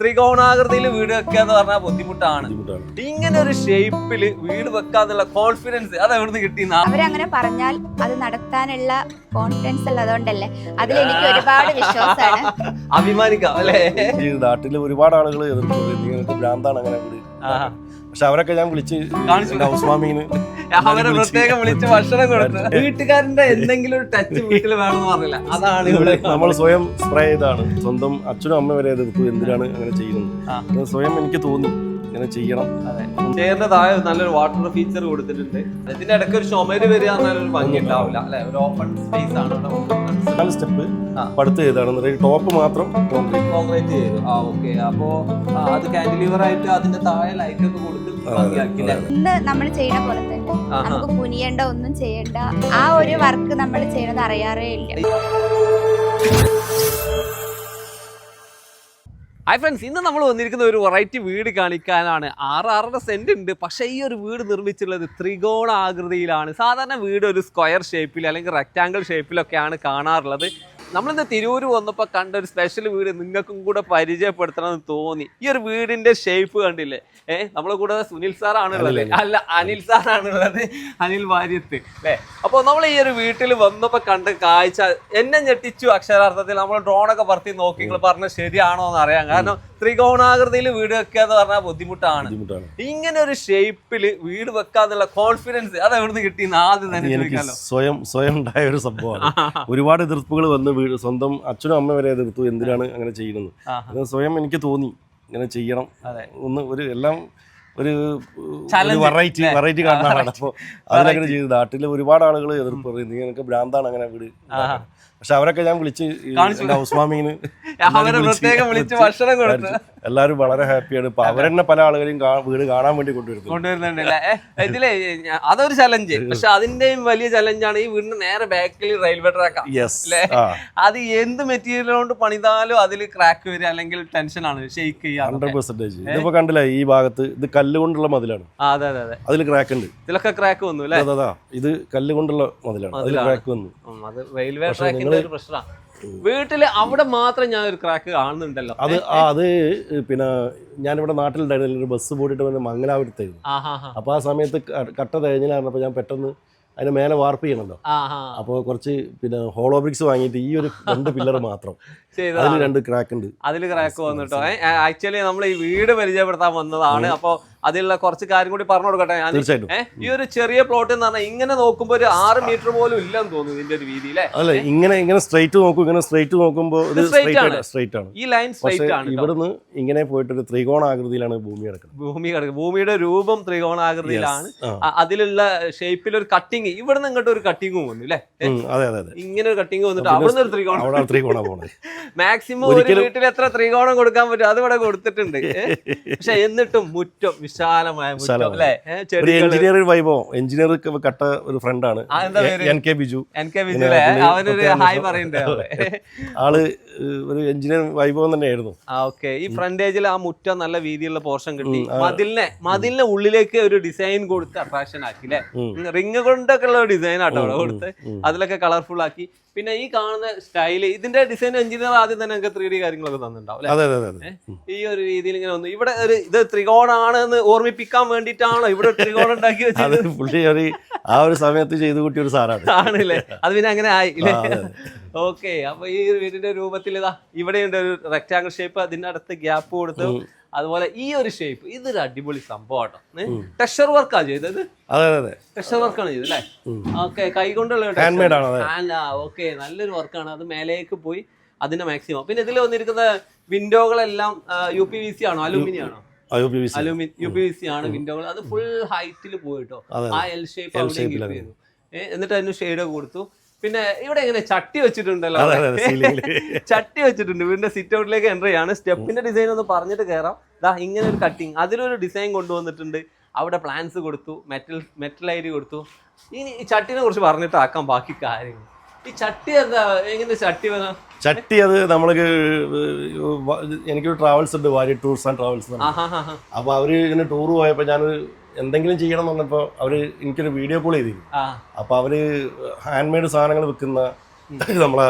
ത്രികോണാകൃതിയിൽ വീട് വെക്കുക എന്ന് പറഞ്ഞാൽ ബുദ്ധിമുട്ടാണ്. ഇങ്ങനെ ഒരു ഷേപ്പിൽ വീട് വെക്കാന്നുള്ള കോൺഫിഡൻസ് അത് എവിടുന്ന് കിട്ടി അവരങ്ങനെ പറഞ്ഞാൽ അത് നടത്താനുള്ള കോൺഫിഡൻസ് ഉള്ളതുകൊണ്ടല്ലേ? അതിൽ എനിക്ക് ഒരുപാട് വിശ്വാസമാണ്. അഭിമാനിക്കാം അല്ലേ? ഈ നാട്ടിൽ ഒരുപാട് ആളുകൾ നിങ്ങൾക്ക് ഭ്രാന്താണ് അങ്ങനെ. പക്ഷെ അവരൊക്കെ ഞാൻ വിളിച്ച് കാണിച്ചു. ഹൗസ് വാമിങ്ങിന് അവരെ പ്രത്യേകം വിളിച്ച് ഭക്ഷണം കൊടുത്തു വീട്ടുകാരന്റെ എന്തെങ്കിലും ഒരു ടച്ച് വീട്ടിൽ വേണമെന്ന് പറഞ്ഞില്ല. അതാണ് ഇവിടെ നമ്മൾ സ്വയം സ്പ്രേ ചെയ്താണ്. സ്വന്തം അച്ഛനും അമ്മ വരെ എതിർത്തു എന്തിനാണ് അങ്ങനെ ചെയ്യുന്നത്. സ്വയം എനിക്ക് തോന്നും. ഇങ്ങനെ ചെയ്യണം. താഴെ നല്ലൊരു വാട്ടർ ഫീച്ചർ കൊടുത്തിട്ടുണ്ട്. ഇതിന്റെ ഇടയ്ക്ക് ഒരു ചുമര് വരിക എന്നാലൊരു ഭംഗി ഉണ്ടാവില്ല അല്ലെ? ഒരു ഓപ്പൺ സ്പേസ് ആണ് സ്റ്റെപ്പ്. പടുത്ത് ചെയ്താണ്. ടോപ്പ് മാത്രം കോൺക്രീറ്റ് കോൺക്രീറ്റ് ചെയ്തു. ആ ഓക്കെ അപ്പോ അത് കാന്റിലിവർ ആയിട്ട് അതിന്റെ താഴെ ലൈറ്റ് ഒക്കെ കൊടുത്ത് ഇന്ന് നമ്മൾ ചെയ്യണ പോലെ തന്നെ നമുക്ക് കുനിയണ്ട ഒന്നും ചെയ്യണ്ട. ആ ഒരു വർക്ക് നമ്മൾ ചെയ്യണത് അറിയാറേ ഇല്ല. ഹായ് ഫ്രണ്ട്സ് ഇന്ന് നമ്മൾ വന്നിരിക്കുന്ന ഒരു വെറൈറ്റി വീട് കാണിക്കാനാണ്. ആറ് ആറര സെന്റ് ഉണ്ട്. പക്ഷേ ഈ ഒരു വീട് നിർമ്മിച്ചിട്ടുള്ളത് ത്രികോണ ആകൃതിയിലാണ് സാധാരണ വീട് ഒരു സ്ക്വയർ ഷേപ്പിൽ അല്ലെങ്കിൽ റെക്റ്റാങ്കിൾ ഷേപ്പിലൊക്കെയാണ് കാണാറുള്ളത്. നമ്മളിന്ന് തിരൂര് വന്നപ്പോൾ കണ്ട ഒരു സ്പെഷ്യൽ വീട് നിങ്ങൾക്കും കൂടെ പരിചയപ്പെടുത്തണമെന്ന് തോന്നി. ഈ ഒരു വീടിന്റെ ഷേപ്പ് കണ്ടില്ലേ? ഏഹ് നമ്മളെ കൂടെ സുനിൽ സാറാണ് ഉള്ളത് അല്ല അനിൽ സാറാണ് ഉള്ളത് അനിൽ വാര്യത്ത്. അല്ലേ? അപ്പോൾ നമ്മൾ ഈ ഒരു വീട്ടിൽ വന്നപ്പോൾ കണ്ട കാഴ്ച എന്നെ ഞെട്ടിച്ചു അക്ഷരാർത്ഥത്തിൽ. നമ്മൾ ഡ്രോണൊക്കെ പറത്തി നോക്കി. നിങ്ങൾ പറഞ്ഞത് ശരിയാണോ എന്ന് അറിയാം. കാരണം ത്രികോണാകൃതിയിൽ വീട് വെക്കുക എന്ന് പറഞ്ഞാൽ ബുദ്ധിമുട്ടാണ്. ഇങ്ങനെ ഒരു ഷേപ്പിൽ വീട് വെക്കാന്നുള്ള കോൺഫിഡൻസ് അത് എവിടുന്ന് കിട്ടി ആദ്യം തന്നെ എനിക്ക് സ്വയം സ്വയം ഉണ്ടായ ഒരു സംഭവമാണ്. ഒരുപാട് എതിർപ്പുകൾ വന്ന് വീട് സ്വന്തം അച്ഛനും അമ്മ വരെ എതിർത്തു എന്തിനാണ് അങ്ങനെ ചെയ്യുന്നത്? സ്വയം എനിക്ക് തോന്നി. ഇങ്ങനെ ചെയ്യണം. ഒന്ന് ഒരു എല്ലാം ഒരു വെറൈറ്റി വെറൈറ്റി കാണാനാണ്. അപ്പോൾ അതിലങ്ങനെ ചെയ്തു നാട്ടിൽ ഒരുപാട് ആളുകൾ എതിർപ്പ് പറയും നിങ്ങൾക്ക് ഭ്രാന്താണ് അങ്ങനെ വീട് ഉണ്ടാക്കാൻ." പക്ഷെ അവരൊക്കെ ഞാൻ വിളിച്ച് ഉസ്മാമീന് വിളിച്ച് ഭക്ഷണം കൊടുത്തു. എല്ലാവരും വളരെ ഹാപ്പിയാണ്. ഇപ്പൊ അവരെന്നെ പല ആളുകളെയും വീട് കാണാൻ വേണ്ടി കൊണ്ടുവരുന്നു. ഇതിലേ അതൊരു ചലഞ്ച് പക്ഷെ അതിന്റെയും വലിയ ചലഞ്ചാണ് ഈ വീടിന് നേരെ ബാക്കിൽ റെയിൽവേ ട്രാക്കാ യെസ് അല്ലേ? ആ. അത് എന്ത് മെറ്റീരിയൽ കൊണ്ട് പണിതാലും അതിൽ ക്രാക്ക് വരിക അല്ലെങ്കിൽ ടെൻഷനാണ് ഷെയ്ക്ക് ഹൺഡ്രഡ് പെർസെന്റേജ് ഇതിപ്പോ കണ്ടില്ല ഈ ഭാഗത്ത് ഇത് കല്ല് കൊണ്ടുള്ള മതിലാണ്. അതെ അതെ അതെ. അതിൽ ക്രാക്ക് ഉണ്ട്. ഇതിലൊക്കെ ക്രാക്ക് വന്നു അല്ലേ? ഇത് കല്ല് കൊണ്ടുള്ള മതിലാണ്. അതിൽ. ക്രാക്ക് വന്നു. റെയിൽവേ നിങ്ങൾ ഒരു പ്രശ്നമാണ് വീട്ടിൽ അവിടെ മാത്രം ഞാൻ ഒരു ക്രാക്ക് കാണുന്നുണ്ടല്ലോ. അത് അത് പിന്നെ ഞാനിവിടെ നാട്ടിലുണ്ടായിരുന്നില്ല ഒരു ബസ് പോയിട്ട് വന്ന് മംഗലാപുരത്തായിരുന്നു. അപ്പോൾ ആ സമയത്ത് കട്ട തേഞ്ഞിലായിരുന്നപ്പോൾ ഞാൻ പെട്ടെന്ന് അതിന് മേലെ വാർപ്പ് ചെയ്യണമല്ലോ ആ അപ്പോൾ കുറച്ച് പിന്നെ ഹോളോ ബ്രിക്സ് വാങ്ങിയിട്ട് ഈ ഒരു രണ്ട് പില്ലർ മാത്രം. അതിൽ രണ്ട് ക്രാക്ക് ഉണ്ട്. അതിൽ ക്രാക്ക് വന്നിട്ടോ. ആക്ച്വലി നമ്മൾ ഈ വീട് പരിചയപ്പെടുത്താൻ വന്നതാണ്. അപ്പോൾ അതിലുള്ള കുറച്ച് കാര്യം കൂടി പറഞ്ഞു കൊടുക്കട്ടെ. ഞാൻ ഈ ഒരു ചെറിയ പ്ലോട്ട് എന്ന് പറഞ്ഞാൽ ഇങ്ങനെ നോക്കുമ്പോൾ ഒരു ആറ് മീറ്റർ പോലും ഇല്ലെന്ന് തോന്നുന്നു ഇതിന്റെ ഒരു വീതി അല്ലെ ഇങ്ങനെ ഇങ്ങനെ സ്ട്രൈറ്റ് നോക്കും ഇങ്ങനെ സ്ട്രൈറ്റ് നോക്കുമ്പോൾ സ്ട്രൈറ്റ് ആണ്. ഈ ലൈൻ സ്ട്രൈറ്റ് ആണ് ഇവിടുന്ന് ഇങ്ങനെ പോയിട്ട് ഒരു ത്രികോണാകൃതിയിലാണ് ഭൂമി കിടക്കുന്നത്. ഭൂമി കിടക്കുന്നത്. ഭൂമിയുടെ രൂപം ത്രികോണാകൃതിയിലാണ്. അതിലുള്ള ഷേപ്പിൽ ഒരു കട്ടിങ് ഇവിടുന്ന് ഇങ്ങോട്ട് ഒരു കട്ടിങ്ങും വന്നു അല്ലേ അതെ അതെ ഇങ്ങനെ ഒരു കട്ടിങ് വന്നിട്ട് അവിടുന്ന് ഒരു ത്രികോണം. ത്രികോണ പോണത്. മാക്സിമം ഒരു വീട്ടിൽ എത്ര ത്രികോണം കൊടുക്കാൻ പറ്റും അത് ഇവിടെ കൊടുത്തിട്ടുണ്ട്? പക്ഷെ എന്നിട്ടും മുറ്റം വിശാലമായ ഒരു എഞ്ചിനീയർ വൈഭവം എഞ്ചിനീയർ കട്ട ഒരു ഫ്രണ്ടാണ് N K Biju. N K Biju അവനൊരു ഹായ് പറയണ്ടേ ആൾ ഒരു എഞ്ചിനീയർ വൈഭവം തന്നെയായിരുന്നു. ഓക്കെ ഈ ഫ്രണ്ടേജിൽ ആ മുറ്റം നല്ല വീതിയുള്ള പോർഷൻ കിട്ടി. മതിലിനെ മതിലിനെ ഉള്ളിലേക്ക് ഒരു ഡിസൈൻ കൊടുത്ത് അട്രാക്ഷൻ ആക്കി അല്ലേ? റിംഗ് റിങ് കൊണ്ടൊക്കെ ഉള്ള ഡിസൈൻ ആട്ടോ അവിടെ കൊടുത്ത് അതിലൊക്കെ കളർഫുൾ ആക്കി. പിന്നെ ഈ കാണുന്ന സ്റ്റൈൽ ഇതിന്റെ ഡിസൈൻ എഞ്ചിനീയർ ആദ്യം തന്നെ നമുക്ക് ത്രീ ഡി കാര്യങ്ങളൊക്കെ തന്നിട്ടുണ്ടാവും ഈ ഒരു രീതിയിൽ ഇങ്ങനെ വന്നു. ഇവിടെ ഒരു ഇത് ത്രികോണാണ് എന്ന് ഓർമ്മിപ്പിക്കാൻ വേണ്ടിട്ടാണോ ഇവിടെ ത്രികോണം ഉണ്ടാക്കി വെച്ചത്? പുള്ളി ഒരു ആ ഒരു സമയത്ത് ചെയ്തു കൂട്ടിയ ഒരു സാറാണ്. ആണല്ലേ? അത് പിന്നെ അങ്ങനെ ആയി ഓക്കെ അപ്പൊ ഈ വീടിന്റെ രൂപത്തിൽ ഇതാ ഇവിടെയുണ്ട് ഒരു റെക്ടാങ്കിൾ ഷേപ്പ് അതിന്റെ അടുത്ത് ഗ്യാപ്പ് കൊടുത്തു. അതുപോലെ ഈ ഒരു ഷേപ്പ് ഇതൊരു അടിപൊളി സംഭവം ടെക്സ്ചർ വർക്കാ ചെയ്തത്? അതെ ടെക്സ്ചർ വർക്കാണ് ചെയ്തത് അല്ലേ. Okay കൈകൊണ്ടുള്ള hand. ഓക്കെ നല്ലൊരു വർക്കാണ് അത് മേലേക്ക് പോയി അതിന്റെ മാക്സിമം പിന്നെ ഇതിൽ വന്നിരിക്കുന്ന വിൻഡോകളെല്ലാം യു പി വി സി ആണോ അലൂമിനിയം ആണോ യു പി വി സി വിൻഡോകൾ അത് ഫുൾ ഹൈറ്റിൽ പോയിട്ടോ. ആ എൽ ഷേപ്പ് അവിടെ കീപ്പ്. ചെയ്തു എന്നിട്ട് അതിന് ഷെയ്ഡ് കൊടുത്തു. പിന്നെ ഇവിടെ എങ്ങനെ ചട്ടി വെച്ചിട്ടുണ്ടല്ലോ ചട്ടി വെച്ചിട്ടുണ്ട്. വീടിന്റെ സിറ്റ് ഔട്ടിലേക്ക് എന്റർ ചെയ്യാണ് സ്റ്റെപ്പിന്റെ ഡിസൈൻ ഒന്ന് പറഞ്ഞിട്ട് കയറാം ദാ ഇങ്ങനെ ഒരു കട്ടിങ് അതിലൊരു ഡിസൈൻ കൊണ്ടുവന്നിട്ടുണ്ട്. അവിടെ പ്ലാൻസ് കൊടുത്തു. മെറ്റൽ മെറ്റൽ ഐരി കൊടുത്തു. ഇനി ഈ ചട്ടിനെ കുറിച്ച് പറഞ്ഞിട്ടാക്കാം ബാക്കി കാര്യങ്ങൾ. ഈ ചട്ടി എന്താ? എങ്ങനെ ചട്ടി വന്ന? ചട്ടി അത് നമ്മൾക്ക് എനിക്കൊരു ട്രാവൽസ് ഉണ്ട് വാരി ടൂർസ് ആൻഡ് ട്രാവൽസ് അപ്പൊ അവർ ഇങ്ങനെ ടൂർ പോയപ്പോ ഞാൻ എന്തെങ്കിലും ചെയ്യണം എന്ന് അവർ അവർ എനിക്കൊരു വീഡിയോ കോൾ ചെയ്തിരുന്നു. അപ്പൊ അവർ ഹാൻഡ് മെയ്ഡ് സാധനങ്ങൾ വിൽക്കുന്ന നമ്മളെ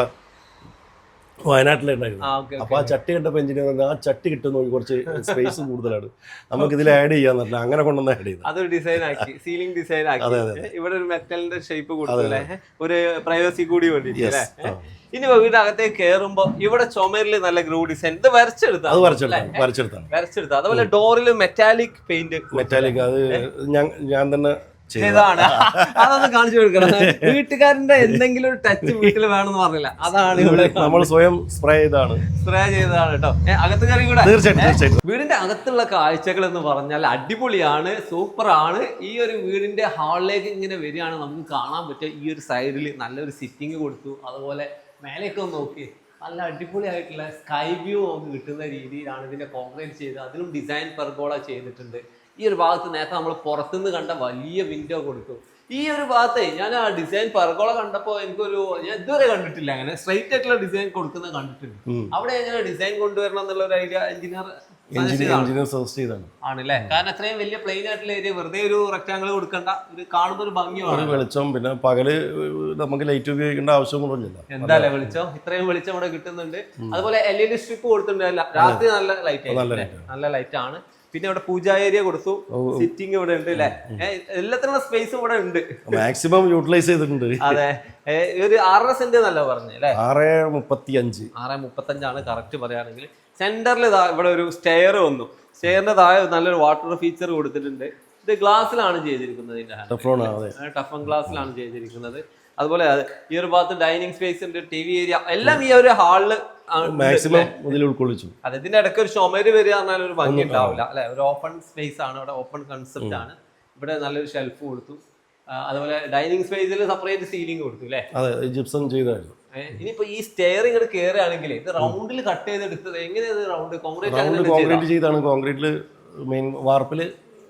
വയനാട്ടിലുണ്ടായിരുന്നു. അപ്പൊ ആ ചട്ടി കണ്ടപ്പോ എഞ്ചിനീയർ പറഞ്ഞു ആ ചട്ടി കിട്ടുന്ന കുറച്ച് സ്പേസ് കൂടുതലാണ്. നമുക്ക് ഇതിൽ ആഡ് ചെയ്യാന്ന് പറഞ്ഞാൽ അങ്ങനെ കൊണ്ടുവന്ന് ആഡ് ചെയ്തു. അതൊരു ഡിസൈൻ ആക്കി സീലിംഗ് ഡിസൈൻ ആക്കി. ഇവിടെ ഒരു മെറ്റലിന്റെ ഷേപ്പ് കൊടുത്തു അല്ലേ? ഏ, ഒരു പ്രൈവസി കൂടി വേണ്ടിട്ട്. ഇനി വീടിനകത്തേക്ക് കയറുമ്പോ ഇവിടെ ചുമരിൽ നല്ല ഗ്രൂ ഡിസൈൻ ഇത് വരച്ചെടുത്താ? വരച്ചെടുത്താ വരച്ചെടുത്താണ് വരച്ചെടുത്താണ്. വരച്ചെടുത്ത. അതുപോലെ ഡോറിൽ മെറ്റാലിക് പെയിന്റ് മെറ്റാലിക് അത് ഞാൻ തന്നെ ചെയ്തതാണ് അതൊന്ന് കാണിച്ചു കൊടുക്കണം. വീട്ടുകാരന്റെ എന്തെങ്കിലും ഒരു ടച്ച് വീട്ടിൽ വേണമെന്ന് പറഞ്ഞില്ല. അതാണ് ഇവിടെ നമ്മൾ സ്വയം സ്പ്രേ ചെയ്താണ് സ്പ്രേ ചെയ്തതാണ് കേട്ടോ. അകത്ത് കയറി കൂടെ? തീർച്ചയായിട്ടും തീർച്ചയായിട്ടും. വീടിന്റെ അകത്തുള്ള കാഴ്ചകൾ എന്ന് പറഞ്ഞാൽ അടിപൊളിയാണ് സൂപ്പർ ആണ് ഈ ഒരു വീടിന്റെ ഹാളിലേക്ക് ഇങ്ങനെ വരികയാണ് നമുക്ക് കാണാൻ പറ്റുക ഈ ഒരു സൈഡിൽ നല്ലൊരു സിറ്റിംഗ് കൊടുത്തു. അതുപോലെ മേലേക്ക് ഒന്ന് നോക്കി. നല്ല അടിപൊളിയായിട്ടുള്ള സ്കൈ വ്യൂ നമുക്ക് കിട്ടുന്ന രീതിയിലാണ് ഇതിന്റെ കോൺക്രീറ്റ് ചെയ്ത് അതിലും ഡിസൈൻ പെർഗോള ചെയ്തിട്ടുണ്ട്. ഈ ഒരു ഭാഗത്ത് നേരത്തെ നമ്മൾ പുറത്തുനിന്ന് കണ്ട വലിയ വിൻഡോ കൊടുക്കും ഈ ഒരു ഭാഗത്തെ ഞാൻ ആ ഡിസൈൻ പെർഗോള കണ്ടപ്പോൾ എനിക്കൊരു ഞാൻ ഇതുവരെ കണ്ടിട്ടില്ല അങ്ങനെ സ്ട്രൈറ്റ് ആയിട്ടുള്ള ഡിസൈൻ കൊടുക്കുന്നത് കണ്ടിട്ടുണ്ട്. അവിടെ എങ്ങനെ ഡിസൈൻ കൊണ്ടുവരണം എന്നുള്ള ഒരു ഐഡിയ എഞ്ചിനീയർ എഞ്ചിനീയർ സജസ്റ്റ് ചെയ്താണ് ആണല്ലേ? കാരണം അത്രയും വലിയ പ്ലെയിൻ ആയിട്ടുള്ള ഏരിയ വെറുതെ ഒരു റെക്ടാങ്കിൾ കൊടുക്കണ്ട. ഇത് കാണുമ്പോൾ ഒരു ഭംഗിയാണ് വെളിച്ചം പിന്നെ പകൽ നമുക്ക് ലൈറ്റ് ഉപയോഗിക്കേണ്ട ആവശ്യമൊന്നുമില്ല എന്തായാലും വെളിച്ചം? ഇത്രയും വെളിച്ചം ഇവിടെ കിട്ടുന്നുണ്ട്. അതുപോലെ എൽ ഇ ഡി സ്ട്രിപ്പ് കൊടുത്തിട്ടുണ്ട് രാത്രി നല്ല ലൈറ്റ് നല്ല ലൈറ്റ് ആണ്. പിന്നെ അവിടെ പൂജാ ഏരിയ കൊടുത്തു സിറ്റിംഗ് ഇവിടെ ഉണ്ട് അല്ലെ എല്ലാത്തിനുള്ള സ്പേസും ഇവിടെ ഉണ്ട്. മാക്സിമം യൂട്ടിലൈസ് ചെയ്തിട്ടുണ്ട്. അതെ. ഒരു ആറര സെന്റ് എന്നല്ല പറഞ്ഞു അല്ലെ ആറ് മുപ്പത്തി അഞ്ച് ആറ് മുപ്പത്തി അഞ്ചാണ് കറക്റ്റ് പറയുകയാണെങ്കിൽ സെന്ററിൽ ഇവിടെ ഒരു സ്റ്റെയർ വന്നു. സ്റ്റെയറിന്റെ താഴെ നല്ലൊരു വാട്ടർ ഫീച്ചർ കൊടുത്തിട്ടുണ്ട്. ഇത് ഗ്ലാസ്സിലാണ് ചെയ്തിരിക്കുന്നത് ടഫൻ ഗ്ലാസ്സിലാണ് ചെയ്തിരിക്കുന്നത്. അതുപോലെ അത് ഈ ഒരു ഭാഗത്ത് ഡൈനിങ് സ്പേസ് ഉണ്ട് ടി വി ഏരിയ എല്ലാം ഈ ഒരു ഹാളിൽ മാക്സിമം ഇതിൽ ഉൾക്കൊള്ളിച്ചു. അതെ ഇതിന്റെ ഇടയ്ക്ക് ഒരു ചുമര് വരിക പറഞ്ഞാൽ ഒരു ഭംഗി ഉണ്ടാവില്ല അല്ലെ? ഒരു ഓപ്പൺ സ്പേസ് ആണ് ഇവിടെ ഓപ്പൺ കൺസെപ്റ്റ് ആണ്. ഇവിടെ നല്ലൊരു ഷെൽഫ് കൊടുത്തു. അതുപോലെ ഡൈനിങ് സ്പേസിൽ സെപ്പറേറ്റ് സീലിംഗ് കൊടുത്തു അല്ലേ? അതെ ജിപ്സം ചെയ്തായിരുന്നു. ഇനിയിപ്പോ ഈ സ്റ്റെയർ ഇങ്ങോട്ട് കയറുകയാണെങ്കിൽ ഇത് റൗണ്ടിൽ കട്ട് ചെയ്ത് എടുത്തത് എങ്ങനെയാണ് റൗണ്ട് കോൺക്രീറ്റ് കോൺക്രീറ്റ് ചെയ്താണ്. കോൺക്രീറ്റിൽ മെയിൻ വാർപ്പിൽ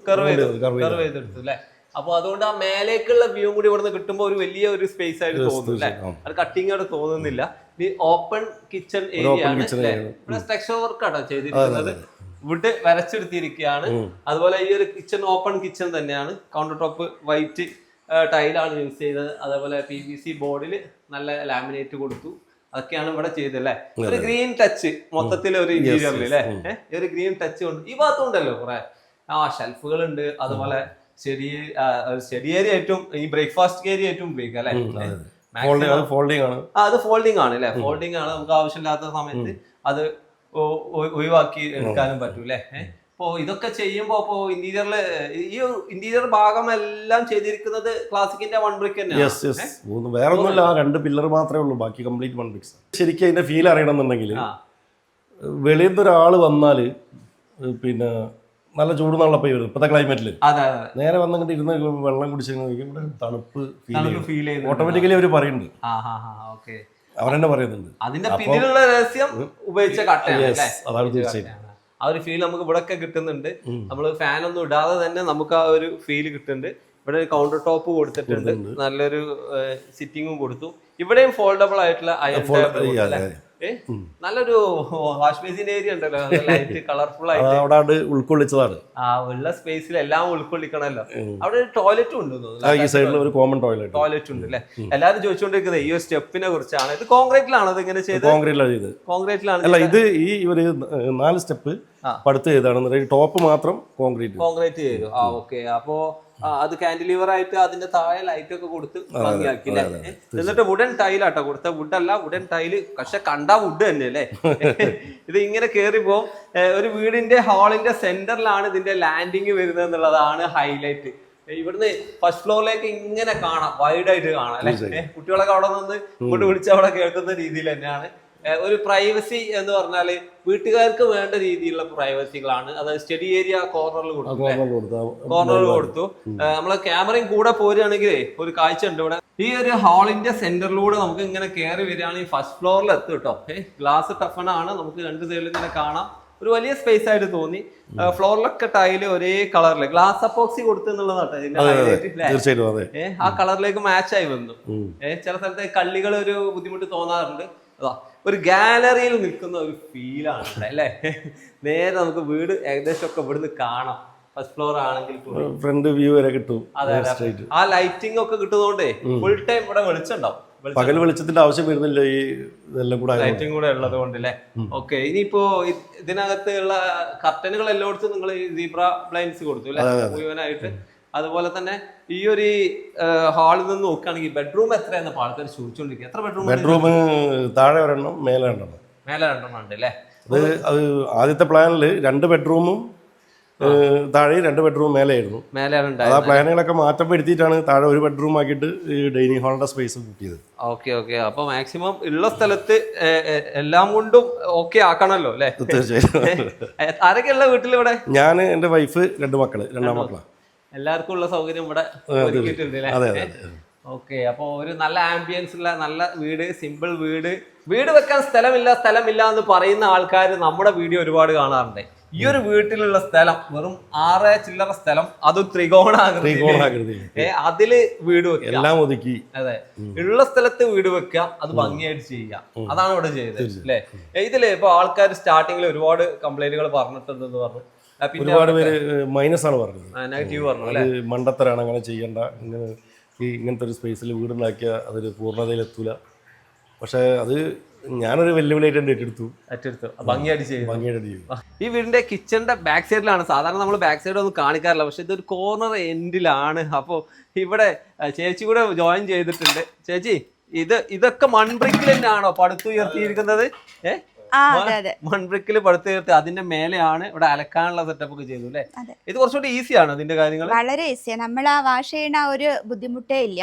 കർവ് ചെയ്ത് കർവ് കർവ് ചെയ്തെടുത്തു അല്ലേ? അപ്പൊ അതുകൊണ്ട് ആ മേലേക്കുള്ള വ്യൂ കൂടി ഇവിടുന്ന് കിട്ടുമ്പോൾ ഒരു വലിയ ഒരു സ്പേസ് ആയിട്ട് തോന്നുന്നു അല്ലേ? അത് കട്ടിങ് അവിടെ തോന്നുന്നില്ല. ഈ ഓപ്പൺ കിച്ചൺ ഏരിയ ആണ്. അല്ലേ? ഇവിടെ സ്ട്രക്ചർ വർക്ക് ആട്ടോ ചെയ്തിരിക്കുന്നത്. വുഡ് വരച്ചെടുത്തിരിക്കുകയാണ് അതുപോലെ ഈ ഒരു കിച്ചൺ ഓപ്പൺ കിച്ചൺ തന്നെയാണ്. കൗണ്ടർ ടോപ്പ് വൈറ്റ് ടൈലാണ് യൂസ് ചെയ്തത്. അതേപോലെ പി വി സി ബോർഡിൽ നല്ല ലാമിനേറ്റ് കൊടുത്തു. അതൊക്കെയാണ് ഇവിടെ ചെയ്തല്ലേ ഒരു ഗ്രീൻ ടച്ച് മൊത്തത്തിൽ ഒരു ഇന്റീരിയറിൽ അല്ലേ? ഒരു ഗ്രീൻ ടച്ച് ഉണ്ട് ഈ ഭാഗത്തുണ്ടല്ലോ കുറെ. ആ ഷെൽഫുകൾ ഉണ്ട് അതുപോലെ ചെടി ഏരിയ ഏറ്റവും ഈ ബ്രേക്ക്ഫാസ്റ്റ് ഏരിയ ഏറ്റവും ഉപയോഗിക്കാം അല്ലെ? ഫോൾഡിംഗ് ആണ് അത് ഫോൾഡിംഗ് ആണ് അല്ലെ? ഫോൾഡിംഗ് ആണ് നമുക്ക് ആവശ്യമില്ലാത്ത സമയത്ത് അത് ഒഴിവാക്കി എടുക്കാനും പറ്റും അല്ലെ? അപ്പോ ഇതൊക്കെ ചെയ്യുമ്പോ അപ്പോ ഇന്റീരിയറിൽ ഈ ഇന്റീരിയർ ഭാഗം എല്ലാം ചെയ്തിരിക്കുന്നത് ക്ലാസിക്കിന്റെ വൺ ബ്രിക്ക് തന്നെയാണ്? വേറെ ഒന്നുമില്ല രണ്ട് പില്ലർ മാത്രമേ ഉള്ളൂ ബാക്കി കംപ്ലീറ്റ് വൺ ബ്രിക്സ് ശരിക്കും അതിന്റെ ഫീൽ അറിയണമെന്നുണ്ടെങ്കിൽ. വെളിയിൽ നിന്ന് ഒരാൾ വന്നാൽ പിന്നെ നല്ല ചൂട് ചൂടുന്നാളപ്പോൾ വരും ഇപ്പോഴത്തെ ക്ലൈമറ്റിൽ നേരെ വന്നിട്ട് ഇരുന്ന് വെള്ളം കുടിച്ചിരുന്ന ഇവിടെ തണുപ്പ് ഫീൽ ചെയ്യും ഓട്ടോമാറ്റിക്കലി അവർ പറയുന്നുണ്ട്. അവരെന്നെ പറയുന്നുണ്ട്. അതിന്റെ പിന്നിലുള്ള രഹസ്യം ഉപയോഗിച്ച കട്ടയാണ് അതാണ് തീർച്ചയായും. ആ ഒരു ഫീൽ നമുക്ക് ഇവിടെ ഒക്കെ കിട്ടുന്നുണ്ട് നമ്മൾ ഫാൻ ഒന്നും ഇടാതെ തന്നെ നമുക്ക് ആ ഒരു ഫീൽ കിട്ടുന്നുണ്ട്. ഇവിടെ ഒരു കൗണ്ടർ ടോപ്പ് കൊടുത്തിട്ടുണ്ട്. നല്ലൊരു സിറ്റിങ്ങും കൊടുത്തു. ഇവിടെയും ഫോൾഡബിൾ ആയിട്ടുള്ള നല്ലൊരു വാഷ് ബേസിൻ ഏരിയ ഉണ്ടല്ലോ. ലൈറ്റ് കളർഫുൾ ആയിട്ട്. അവിടെ ഉൾക്കൊള്ളിച്ചതാണ്. ആ ഉള്ള സ്പേസിൽ എല്ലാം ഉൾക്കൊള്ളിക്കണല്ലോ അവിടെ ഒരു ടോയ്ലറ്റും ഉണ്ട് ഈ സൈഡിൽ ഒരു കോമൺ ടോയ്ലറ്റ് ടോയ്ലറ്റ് ഉണ്ട് അല്ലേ എല്ലാരും ചോദിച്ചുകൊണ്ടിരിക്കുന്നത് ഈ ഒരു സ്റ്റെപ്പിനെ കുറിച്ചാണ്. ഇത് കോൺക്രീറ്റിലാണോ ഇത് ഇങ്ങനെ ചെയ്ത് കോൺക്രീറ്റിലാണ് കോൺക്രീറ്റിലാണ് അല്ല ഇത് ഈ ഒരു നാല് സ്റ്റെപ്പ്. പടുത്ത് ചെയ്താണ് ടോപ്പ് മാത്രം കോൺക്രീറ്റ് കോൺക്രീറ്റ് ചെയ്തു. ആ ഓക്കെ അപ്പോ അത് കാൻഡിലിവർ ആയിട്ട് അതിന്റെ താഴെ ലൈറ്റ് ഒക്കെ കൊടുത്ത് ഭംഗിയാക്കി അല്ലേ എന്നിട്ട് വുഡൻ ടൈലാട്ടോ കൊടുത്ത. വുഡ് അല്ല വുഡൻ ടൈൽ പക്ഷെ കണ്ട വുഡ് തന്നെ അല്ലേ ഇത് ഇങ്ങനെ കേറി പോകും ഒരു വീടിന്റെ ഹാളിന്റെ സെന്ററിലാണ് ഇതിന്റെ ലാൻഡിങ് വരുന്നത് എന്നുള്ളതാണ് ഹൈലൈറ്റ് ഇവിടുന്ന് ഫസ്റ്റ് ഫ്ലോറിലേക്ക് ഇങ്ങനെ കാണാം വൈഡ് ആയിട്ട് കാണാം അല്ലെ കുട്ടികളൊക്കെ അവിടെ നിന്ന് ഇങ്ങോട്ട് വിളിച്ച് അവിടെ കേൾക്കുന്ന രീതിയിൽ തന്നെയാണ്. ഒരു പ്രൈവസി എന്ന് പറഞ്ഞാൽ വീട്ടുകാർക്ക് വേണ്ട രീതിയിലുള്ള പ്രൈവസികളാണ് അതായത് സ്റ്റഡി ഏരിയ കോർണറിൽ കൊടുക്കും കോർണറിൽ കൊടുത്ത. കൊടുത്തു. നമ്മളെ ക്യാമറയും കൂടെ പോരുകയാണെങ്കിൽ ഒരു കാഴ്ച ഉണ്ട് ഇവിടെ. ഈ ഒരു ഹാളിന്റെ സെന്ററിലൂടെ നമുക്ക് ഇങ്ങനെ കയറി വരികയാണെങ്കിൽ ഫസ്റ്റ് ഫ്ലോറിൽ എത്തും കേട്ടോ ഏഹ് ഗ്ലാസ് ടഫൺ ആണ്. നമുക്ക് രണ്ട് സൈഡിൽ ഇങ്ങനെ കാണാം. ഒരു വലിയ സ്പേസ് ആയിട്ട് തോന്നി. ഫ്ലോറിലൊക്കെ ടൈൽ ഒരേ കളറിൽ ഗ്ലാസ് അപ്പോക്സി കൊടുത്തു എന്നുള്ളതാണ് ആ കളറിലേക്ക് മാച്ച് ആയി വന്നു. ഏഹ് ചില സ്ഥലത്തെ കള്ളികൾ ഒരു ബുദ്ധിമുട്ട് തോന്നാറുണ്ട്. അതാ ഒരു ഗാലറിയിൽ നിൽക്കുന്ന ഒരു ഫീലാണ് ഇവിടെ അല്ലേ? നേരെ നമുക്ക് വീട് ഏകദേശം ഒക്കെ ഇവിടുന്ന് കാണാം. ഫസ്റ്റ് ഫ്ലോർ ആണെങ്കിൽ ഫ്രണ്ട് വ്യൂ വരെ കിട്ടും. അതെ. ആ ലൈറ്റിംഗ് ഒക്കെ കിട്ടുന്നതുകൊണ്ടേ ഫുൾ ടൈം ഇവിടെ വെളിച്ചുണ്ടാവും പകൽ വെളിച്ചത്തിന്റെ ആവശ്യം വരുന്നില്ല ഈ ഇതെല്ലാം കൂടെ ലൈറ്റും കൂടെ ഉള്ളത് കൊണ്ട് അല്ലേ? ഓക്കെ ഇനിയിപ്പോ ഇതിനകത്തുള്ള കർട്ടനുകൾ എല്ലായിടത്തും നിങ്ങൾ സീബ്ര ബ്ലൈൻസ് കൊടുത്തു അല്ലെ? മുഴുവനായിട്ട്. അതുപോലെ തന്നെ ഈ ഒരു ഹാളിൽ നിന്ന് നോക്കുകയാണെങ്കിൽ ബെഡ്റൂം എത്രയെന്ന് ആൾക്കാർ ചോദിച്ചുകൊണ്ടിരിക്കുക. എത്ര ബെഡ്റൂം ബെഡ്റൂം താഴെ ഒരെണ്ണം മേലെ രണ്ടെണ്ണം. മേലെ രണ്ടെണ്ണം ഉണ്ട് അല്ലേ? അത് അത് ആദ്യത്തെ പ്ലാനിൽ രണ്ട് ബെഡ്റൂമും താഴെ രണ്ട് ബെഡ്റൂം മേലെയായിരുന്നു. മേലെ ആ പ്ലാനുകളൊക്കെ മാറ്റം വരുത്തിയിട്ടാണ് താഴെ ഒരു ബെഡ്റൂം ആക്കിയിട്ട് ഡൈനിങ് ഹാളിന്റെ സ്പേസ് കൂട്ടിയത്. ഓക്കെ ഓക്കെ അപ്പൊ മാക്സിമം ഉള്ള സ്ഥലത്ത് എല്ലാം കൊണ്ടും ഓക്കെ ആക്കണല്ലോ അല്ലേ? തീർച്ചയായും. ആരൊക്കെയുള്ള വീട്ടിൽ ഇവിടെ? ഞാൻ എന്റെ വൈഫ് രണ്ട് മക്കൾ രണ്ടാം മക്കളാണ് എല്ലാവർക്കും ഉള്ള സൗകര്യം ഇവിടെ ഒരുക്കിയിട്ടുണ്ട് അല്ലേ? ഓക്കെ അപ്പൊ ഒരു നല്ല ആംബിയൻസ് ഉള്ള നല്ല വീട് സിമ്പിൾ വീട്. വീട് വെക്കാൻ സ്ഥലമില്ല സ്ഥലമില്ല എന്ന് പറയുന്ന ആൾക്കാർ നമ്മുടെ വീഡിയോ ഒരുപാട് കാണാറുണ്ട്. ഈ ഒരു വീട്ടിലുള്ള സ്ഥലം വെറും ആറ് ചില്ലറ സ്ഥലം അതും ത്രികോണാകൃതി അതിൽ വീട് വെക്കുക. എല്ലാം ഒതുക്കി. അതെ. ഉള്ള സ്ഥലത്ത് വീട് വെക്കുക അത് ഭംഗിയായിട്ട് ചെയ്യുക. അതാണ് ഇവിടെ ചെയ്തത്. അല്ലേ? ഇതിൽ ഇപ്പൊ ആൾക്കാർ സ്റ്റാർട്ടിങ്ങിൽ ഒരുപാട് കംപ്ലൈന്റുകൾ പറഞ്ഞിട്ടുണ്ടെന്ന് പറഞ്ഞു ഒരുപാട് പേര് മൈനസ് ആണ് പറഞ്ഞത്. നെഗറ്റീവ് പറഞ്ഞു മണ്ടത്തരാണ് അങ്ങനെ ചെയ്യേണ്ട. ഇങ്ങനെ ഈ ഇങ്ങനത്തെ ഒരു സ്പേസിൽ വീടുണ്ടാക്കിയാൽ അതൊരു പൂർണതയിലെത്തൂല പക്ഷേ അത് ഞാനൊരു വെല്ലുവിളിയായിട്ട് ഏറ്റെടുത്തു. ഏറ്റെടുത്തു. ഭംഗിയായിട്ട് ചെയ്തു. ഭംഗിയായിട്ട് ചെയ്തു. ഈ വീടിന്റെ കിച്ചണിന്റെ ബാക്ക് സൈഡിലാണ് സാധാരണ നമ്മൾ ബാക്ക് സൈഡ് ഒന്നും കാണിക്കാറില്ല. പക്ഷെ ഇതൊരു കോർണർ എൻഡിലാണ് അപ്പോൾ ഇവിടെ ചേച്ചി കൂടെ ജോയിൻ ചെയ്തിട്ടുണ്ട്. ചേച്ചി ഇത് ഇതൊക്കെ മൺബ്രിക്കിൽ തന്നെയാണോ പടുത്തുയർത്തിയിരിക്കുന്നത്? ഏ? ആ പടുത്തു മൺബ്രിക്കിൽ അതിന്റെ മേലെയാണ് ഇവിടെ അലക്കാനുള്ള സെറ്റപ്പ് ഒക്കെ ചെയ്തു അല്ലേ? ഇത് കുറച്ചുകൂടി ഈസിയാണ് അതിന്റെ കാര്യങ്ങൾ വളരെ ഈസിയാണ് നമ്മൾ ആ വാഷ് ചെയ്യണ ഒരു ബുദ്ധിമുട്ടേ ഇല്ല.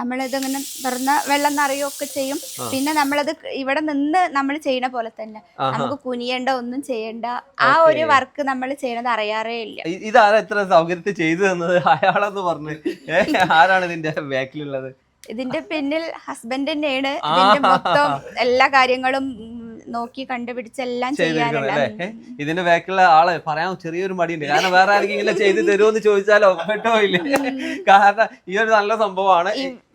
നമ്മളിതിങ്ങനെ തുറന്ന് വെള്ളം നിറയൊക്കെ ചെയ്യും. പിന്നെ നമ്മളത് ഇവിടെ നിന്ന് നമ്മൾ ചെയ്യണ പോലെ തന്നെ. നമുക്ക് കുനിയേണ്ട ഒന്നും ചെയ്യേണ്ട ആ ഒരു വർക്ക് നമ്മൾ ചെയ്യണത് അറിയാറേ ഇല്ല. ഇതാരാ ഇത്ര സൗകര്യത്തിൽ ചെയ്തു തന്നത്? അയാളെന്ന് പറഞ്ഞു. ആരാണ് ഇതിന്റെ ബാക്കിലുള്ളത്? ഇതിന്റെ പിന്നിൽ ഹസ്ബൻഡ് തന്നെയാണ്. ഇതിന്റെ മൊത്തം എല്ലാ കാര്യങ്ങളും നോക്കി കണ്ടുപിടിച്ചെല്ലാം എല്ലാം അല്ലേ? ഇതിന്റെ ബാക്കിലുള്ള ആൾ പറയാൻ ചെറിയൊരു മടിയുണ്ട്. കാരണം വേറെ ആരെങ്കിലും ഇങ്ങനെ ചെയ്ത് തരുമെന്ന് ചോദിച്ചാലോ? ഇല്ല. കാരണം ഈ ഒരു നല്ല സംഭവമാണ്.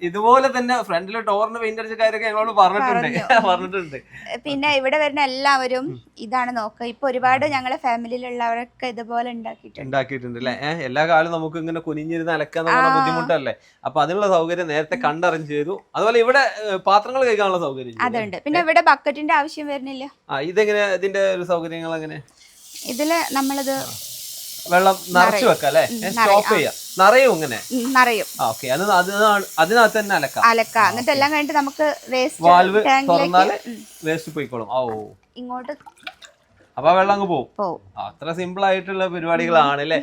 ഇതുപോലെ തന്നെ ഫ്രണ്ടിലെ ടോറിന് പെയിന്റ് അടിച്ച കാര്യമൊക്കെ ഞങ്ങളോട് പറഞ്ഞിട്ടുണ്ട്. പറഞ്ഞിട്ടുണ്ട്. പിന്നെ ഇവിടെ വരുന്ന എല്ലാവരും ഇതാണ് നോക്കുക. ഇപ്പൊ ഒരുപാട് ഞങ്ങളെ ഫാമിലിയിലുള്ളവരൊക്കെ ഇതുപോലെ ഉണ്ടാക്കിയിട്ടുണ്ട്. ഉണ്ടാക്കിയിട്ടുണ്ട് അല്ലേ? എല്ലാ കാലം നമുക്ക് ഇങ്ങനെ കുനിഞ്ഞിരുന്ന് അലക്കാൻ ആ. ബുദ്ധിമുട്ടല്ലേ? അപ്പൊ അതിനുള്ള സൗകര്യം നേരത്തെ കണ്ടറിഞ്ഞ് ചെയ്തു. അതുപോലെ ഇവിടെ ഏഹ്, പാത്രങ്ങൾ കഴിക്കാനുള്ള സൗകര്യം ചെയ്തു. അതുണ്ട്. പിന്നെ ഇവിടെ ബക്കറ്റിന്റെ ആവശ്യം വരുന്നില്ല ആ ഇതെങ്ങനെ ഇതിന്റെ ഒരു സൗകര്യങ്ങൾ എങ്ങനെ? ഇതിൽ നമ്മളിത് വെള്ളം നിറച്ചു. വെക്കാം അല്ലേ? സ്റ്റോപ്പ് നിറയും. ചെയ്യാം. നിറയും ഇങ്ങനെ? ഉം, നിറയും. ആ ഓക്കെ. അത് അതിനകത്ത് തന്നെ അലക്കാം. അലക്ക. എന്നിട്ട് എല്ലാം കഴിഞ്ഞിട്ട് നമുക്ക് വാൽവ് വേസ്റ്റ് തുറന്നാൽ വേസ്റ്റ് പോയിക്കോളും. ഓ ഇങ്ങോട്ട് അപ്പൊ വെള്ളം അങ്ങ് പോകും അത്ര സിമ്പിൾ ആയിട്ടുള്ള പരിപാടികളാണ് അല്ലേ?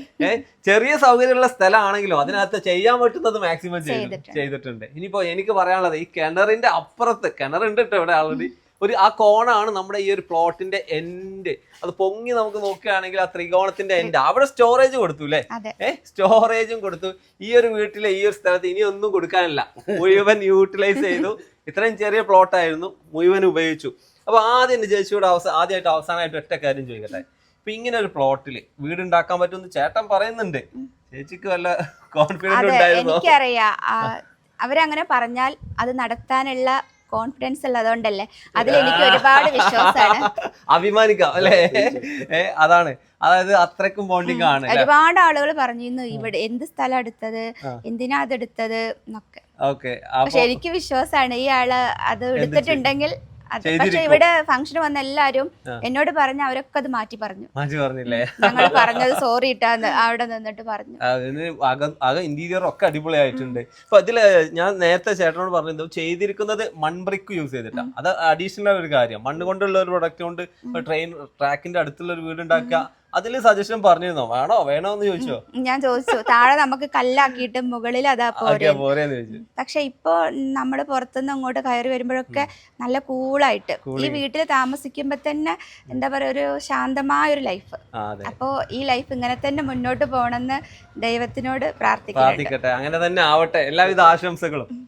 ചെറിയ സൗകര്യമുള്ള സ്ഥലമാണെങ്കിലും അതിനകത്ത് ചെയ്യാൻ പറ്റുന്നത് മാക്സിമം ചെയ്തിട്ടുണ്ട്. ചെയ്തിട്ടുണ്ട്. ഇനിയിപ്പോ എനിക്ക് പറയാനുള്ളത് ഈ കിണറിന്റെ അപ്പുറത്ത് കിണറുണ്ട് കേട്ടോ ഇവിടെ ആൾറെഡി ഒരു ആ കോണാണ് നമ്മുടെ ഈ ഒരു പ്ലോട്ടിന്റെ എൻഡ് അത് പൊങ്ങി നമുക്ക് നോക്കുകയാണെങ്കിൽ ആ ത്രികോണത്തിന്റെ എൻഡ് അവിടെ സ്റ്റോറേജ് കൊടുത്തു അല്ലേ ഏഹ് സ്റ്റോറേജും കൊടുത്തു. ഈ ഒരു വീട്ടിലെ ഈ ഒരു സ്ഥലത്ത് ഇനി ഒന്നും കൊടുക്കാനില്ല. മുഴുവൻ യൂട്ടിലൈസ് ചെയ്തു. ഇത്രയും ചെറിയ പ്ലോട്ടായിരുന്നു മുഴുവൻ ഉപയോഗിച്ചു. അപ്പൊ ആദ്യം എന്റെ ചേച്ചിയോട് അവസാനം ആദ്യമായിട്ട് അവസാനമായിട്ട് ഒറ്റ കാര്യം ചോദിക്കട്ടെ? ഇപ്പൊ ഇങ്ങനെ ഒരു പ്ലോട്ടിൽ വീട് ഉണ്ടാക്കാൻ പറ്റുമെന്ന് ചേട്ടൻ പറയുന്നുണ്ട്. ചേച്ചിക്ക് വല്ല കോൺഫിഡൻസ് ഉണ്ടായിരുന്നു? എനിക്കറിയാം. അവരങ്ങനെ പറഞ്ഞാൽ അത് നടത്താനുള്ള കോൺഫിഡൻസ് ഉള്ളതുകൊണ്ടല്ലേ? അതിൽ എനിക്ക് ഒരുപാട് വിശ്വാസമാണ്. അഭിമാനിക്കാം അല്ലേ? അതാണ്. അതായത് അത്രക്കും ബോണ്ടിങ് ആണ് ഒരുപാട് ആളുകൾ പറഞ്ഞിരുന്നു ഇവിടെ എന്ത് സ്ഥലം എടുത്തത് എന്തിനാ അത് എടുത്തത് എന്നൊക്കെ. ഓക്കെ പക്ഷെ എനിക്ക് വിശ്വാസമാണ് ഈ ആൾ അത് എടുത്തിട്ടുണ്ടെങ്കിൽ പക്ഷെ ഇവിടെ ഫംഗ്ഷന് വന്ന എല്ലാരും എന്നോട് പറഞ്ഞ അവരൊക്കെ അത് മാറ്റി പറഞ്ഞു. മാറ്റി പറഞ്ഞില്ലേ? ഞങ്ങൾ പറഞ്ഞത് സോറി ഇട്ടാന്ന് അവിടെ നിന്നിട്ട് പറഞ്ഞു. അതിന് അകം ഇന്റീരിയർ ഒക്കെ അടിപൊളിയായിട്ടുണ്ട്. ഇപ്പൊ അതിൽ ഞാൻ നേരത്തെ ചേട്ടനോട് പറഞ്ഞത് ചെയ്തിരിക്കുന്നത് മൺബ്രിക്ക് യൂസ് ചെയ്തിട്ടാ. അത് അഡീഷണൽ ഒരു കാര്യം. മണ്ണ് കൊണ്ടുള്ള ഒരു പ്രൊഡക്റ്റ് കൊണ്ട് ട്രെയിൻ ട്രാക്കിന്റെ അടുത്തുള്ള ഒരു വീട് ഉണ്ടാക്കുക അതിൽ സജഷൻ പറഞ്ഞിരുന്നോ? വേണോ? വേണോ എന്ന് ചോദിച്ചോ? ഞാൻ ചോദിച്ചു. താഴെ നമുക്ക് കല്ലാക്കിയിട്ട് മുകളിൽ അതാ പോരെ പക്ഷെ ഇപ്പോ നമ്മൾ പുറത്തുനിന്ന് അങ്ങോട്ട് കയറി വരുമ്പോഴൊക്കെ നല്ല കൂളായിട്ട്. ഈ വീട്ടിൽ താമസിക്കുമ്പോ തന്നെ എന്താ പറയാ ഒരു ശാന്തമായ ഒരു ലൈഫ് അപ്പോ ഈ ലൈഫ് ഇങ്ങനെ തന്നെ മുന്നോട്ട് പോകണമെന്ന് ദൈവത്തിനോട് പ്രാർത്ഥിക്കട്ടെ. അങ്ങനെ തന്നെ ആവട്ടെ. എല്ലാവിധ ആശംസകളും.